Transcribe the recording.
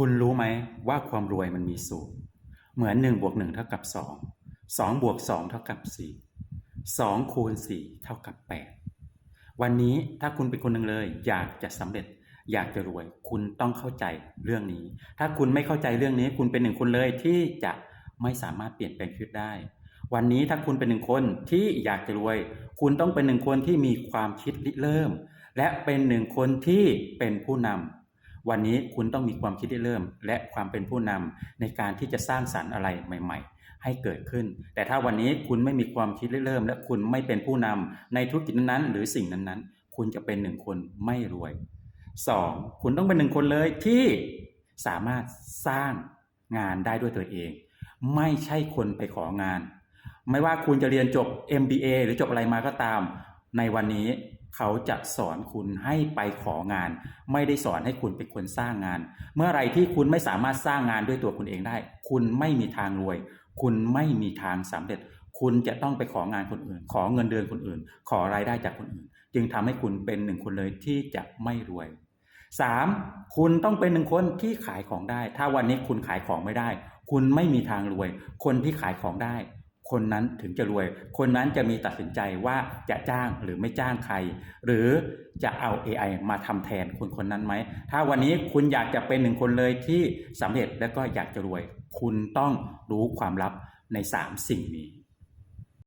คุณรู้ไหมว่าความรวยมันมีสูตรเหมือน1บวก1เท่ากับ 2 2บวก2เท่ากับ 4 2คูณ4เท่ากับ 8 วันนี้ถ้าคุณเป็นคนหนึ่งเลย อยากจะสำเร็จอยากจะรวย คุณต้องเข้าใจเรื่องนี้ ถ้าคุณไม่เข้าใจเรื่องนี้ คุณเป็นหนึ่งคนเลยที่จะไม่สามารถเปลี่ยนแปลงชีวิตได้ วันนี้ถ้าคุณเป็นหนึ่งคนที่อยากจะรวย คุณต้องเป็นหนึ่งคนที่มีความคิดริเริ่ม และเป็นหนึ่งคนที่เป็นผู้นำ วันนี้คุณต้องมีความคิดริเริ่ม และความเป็นผู้นำในการที่จะสร้างสรรค์อะไรใหม่ ๆ ให้เกิดขึ้น แต่ถ้าวันนี้คุณไม่มีความคิดเริ่ม และคุณไม่เป็นผู้นำในธุรกิจนั้นๆหรือสิ่งนั้นๆ คุณจะเป็นหนึ่งคนไม่รวย 2. คุณต้องเป็นหนึ่งคนเลยที่สามารถสร้างงานได้ด้วยตัวเอง ไม่ใช่คนไปของาน ไม่ว่าคุณจะเรียนจบ MBA หรือจบอะไรมาก็ตาม ในวันนี้ เขาจะสอนคุณให้ไปของาน ไม่ได้สอนให้คุณเป็นคนสร้างงาน เมื่อไรที่คุณไม่สามารถสร้างงานด้วยตัวคุณเองได้ คุณไม่มีทางรวย คุณไม่มีทางสำเร็จ คุณจะต้องไปของานคนอื่น ขอเงินเดือนคนอื่น ขอรายได้จากคนอื่น จึงทำให้คุณเป็นหนึ่งคนเลยที่จะไม่รวย 3. คุณต้องเป็นหนึ่งคนที่ขายของได้ ถ้าวันนี้คุณขายของไม่ได้ คุณไม่มีทางรวย คนที่ขายของได้ คนนั้นถึงจะรวย คนนั้นจะมีตัดสินใจว่าจะจ้างหรือไม่จ้างใคร หรือจะเอา AI มาทำแทนคนคนนั้นไหม ถ้าวันนี้คุณอยากจะเป็นหนึ่งคนเลยที่สำเร็จและก็อยากจะรวย คุณต้องรู้ความลับใน 3 สิ่งนี้